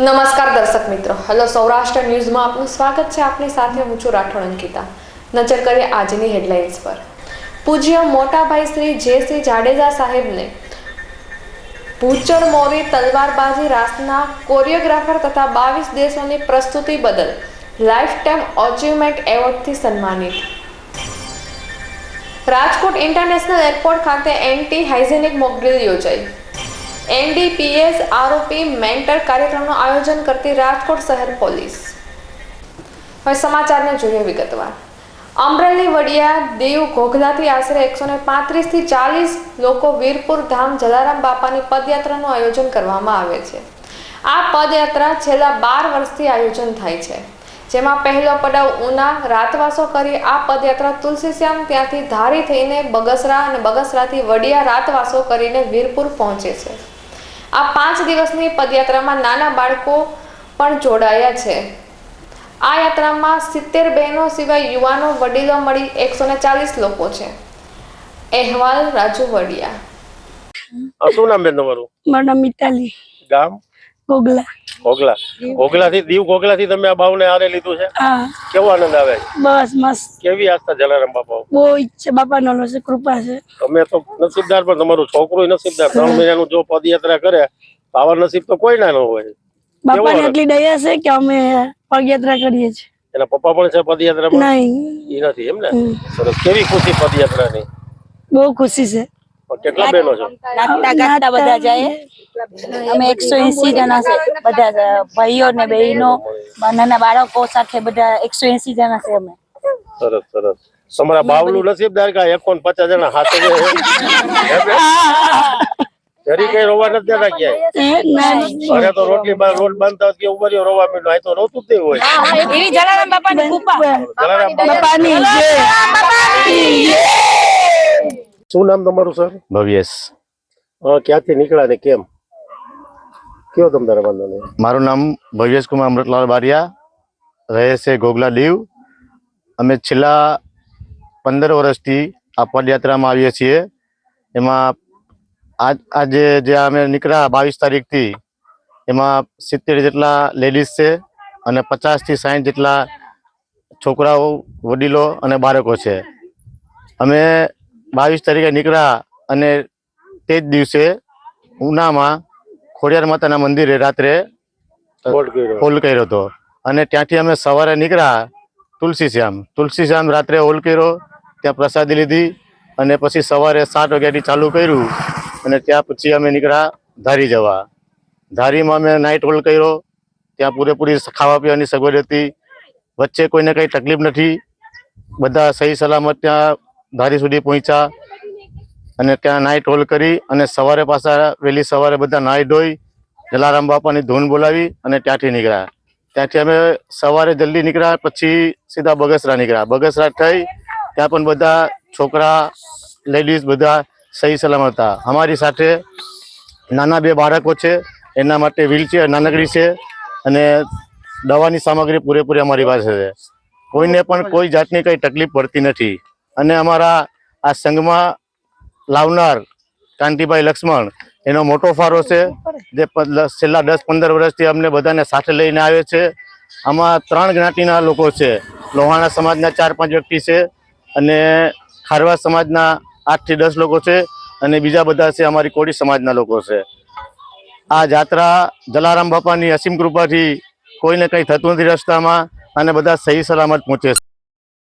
નમસ્કાર દર્શક મિત્રો. હેલો, સૌરાષ્ટ્ર ન્યૂઝમાં આપનું સ્વાગત છે. આપની સાથે હું છું રાઠોડ અંકિતા. નજર કરીએ આજની હેડલાઇન્સ પર. પૂજ્ય મોટાભાઈ શ્રી જે શ્રી જાડેજા સાહેબને ભૂચર મોરી તલવારબાજી રાસના કોરિયોગ્રાફર તથા બાવીસ દેશોની પ્રસ્તુતિ બદલ લાઈફ ટાઈમ અચીવમેન્ટ એવોર્ડથી સન્માનિત. રાજકોટ ઇન્ટરનેશનલ એરપોર્ટ ખાતે એન્ટી હાઇજેનિક મોકડ્રીલ યોજાઈ. એનડીપીએસ આરોપી મેન્ટર કાર્યક્રમનું આયોજન કરતી રાજકોટ શહેર પોલીસ. હવે સમાચારને જોઈએ વિગતવાર. અમરેલી વડિયા દેવ ઘોઘલાથી આશરે એકસો ને પાંત્રીસથી ચાલીસ લોકો વીરપુર ધામ જલારામ બાપાની પદયાત્રાનું આયોજન કરવામાં આવે છે. આ પદયાત્રા છેલ્લા બાર વર્ષથી આયોજન થાય છે. જેમાં પહેલો પડાવ ઉના, રાતવાસો કરી આ પદયાત્રા તુલસીશ્યામ ત્યાંથી ધારી થઈને બગસરા અને બગસરાથી વડિયા રાતવાસો કરીને વીરપુર પહોંચે છે. આ પાંચ દિવસની પદયાત્રામાં નાના બાળકો પણ જોડાયા છે. આ યાત્રામાં સિત્તેર બહેનો સિવાય યુવાનો વડીલો મળી એકસો ને ચાલીસ લોકો છે. અહેવાલ રાજુ વડિયા. શું નામ બેન તમારું? મારું નામ મિતાલી. ગામ? ગોગલા. ગોગલા. ગોગલા થી દીવ ઘોઘલાથી તમે આ બાવને આરે લીધું છે? હા. કેવો આનંદ આવે? બસ મસ્ત. કેવી આસ્થા જલારામ બાપા બહુ ઈચ્છા બાપા નો છે કૃપા છે. તમે તો નસીબદાર પણ તમારું છોકરું નસીબદાર. ત્રણ મહિનાનું જો પદયાત્રા કરે પાવર નસીબ તો કોઈ ના ન હોય બાપાની એટલી દયા છે કે અમે પદયાત્રા કરીએ છીએ. એના પપ્પા પણ છે પદયાત્રા નહીં. એ નથી એમ ને સરસ. કેવી ખુશી પદયાત્રાની બહુ ખુશી છે. કેટલા બહેનો છે? ગાતા ગાતા બધા જાય. અમે એકસો એસી જણા છે. બધા ભાઈઓ ને બહેનો નાના બાળકો સાથે બધા એકસો એસી જણા છે અમે. સરસ સરસ. તમારા બાવલું નસીબદાર કા એકોન પચાસ જણા હાથે છે? જરી કઈ રોવા નથી દેતા ક્યાંય? અરે તો રોટલી બા- રોટ બાંધતા હોય કે ઉભરી રોવા માંડ્યો આ તો રોતું જ નહીં હોય. એવી જલારામ બાપા ની કૃપા. જલારામ બાપા બાપાની જય. શું નામ તમારું સર ભવ્યેશ. ક્યાંથી નીકળ્યા ને કેમ? કયો તમ તારા વાંધો નહીં? મારું નામ ભવ્યેશ કુમાર અમૃતલાલ બારિયા. રહે છે ગોગલા દીવ. અમે છેલ્લા પંદર વર્ષથી આ પદયાત્રામાં આવીએ છીએ. એમાં આજ આજે જે અમે નીકળ્યા બાવીસ તારીખથી એમાં સિત્તેર જેટલા લેડીઝ છે અને પચાસથી સાઠ જેટલા છોકરાઓ વડીલો અને બાળકો છે. અમે બાવીસ તારીખે નીકળ્યા અને તે જ દિવસે ઉનામાં ખોડિયાર માતાના મંદિરે રાત્રે હોલ કર્યો હતો. અને ત્યાંથી અમે સવારે નીકળ્યા તુલસી શ્યામ તુલસી શ્યામ રાત્રે હોલ કર્યો ત્યાં પ્રસાદી લીધી અને પછી સવારે સાત વાગ્યાથી ચાલુ કર્યું અને ત્યાં પછી અમે નીકળ્યા ધારી જવા. ધારીમાં અમે નાઇટ હોલ કર્યો ત્યાં પૂરેપૂરી ખાવા પીવાની સગવડ હતી. વચ્ચે કોઈને કંઈ તકલીફ નથી. બધા સહી સલામત ત્યાં ધારી સુધી પહોંચ્યા અને ત્યાં નાઇટ હોલ કરી અને સવારે પાછા વહેલી સવારે બધા નાહી ધોઈ જલારામ બાપાની ધૂન બોલાવી અને ત્યાંથી નીકળ્યા. ત્યાંથી અમે સવારે જલ્દી નીકળ્યા, પછી સીધા બગસરા નીકળ્યા. બગસરા થઈ ત્યાં પણ બધા છોકરા લેડીઝ બધા સહી સલામત હતા. અમારી સાથે નાના બે બાળકો છે, એના માટે વ્હીલચેર નાનકડી છે અને દવાની સામગ્રી પૂરેપૂરી અમારી પાસે છે. કોઈને પણ કોઈ જાતની કંઈ તકલીફ પડતી નથી. અને અમારા આ સંઘમાં લાવનાર કાંતિભાઈ લક્ષ્મણ, એનો મોટો ફાળો છે, જે છેલ્લા દસ પંદર વર્ષથી અમને બધાને સાથે લઈને આવે છે. આમાં ત્રણ જ્ઞાતિના લોકો છે. લોહાણા સમાજના ચાર પાંચ વ્યક્તિ છે અને ખારવા સમાજના આઠથી દસ લોકો છે અને બીજા બધા છે અમારી કોડી સમાજના લોકો છે. આ જાત્રા જલારામ બાપાની અસીમ કૃપાથી કોઈને કંઈ થતું નથી રસ્તામાં અને બધા સહી સલામત પહોંચે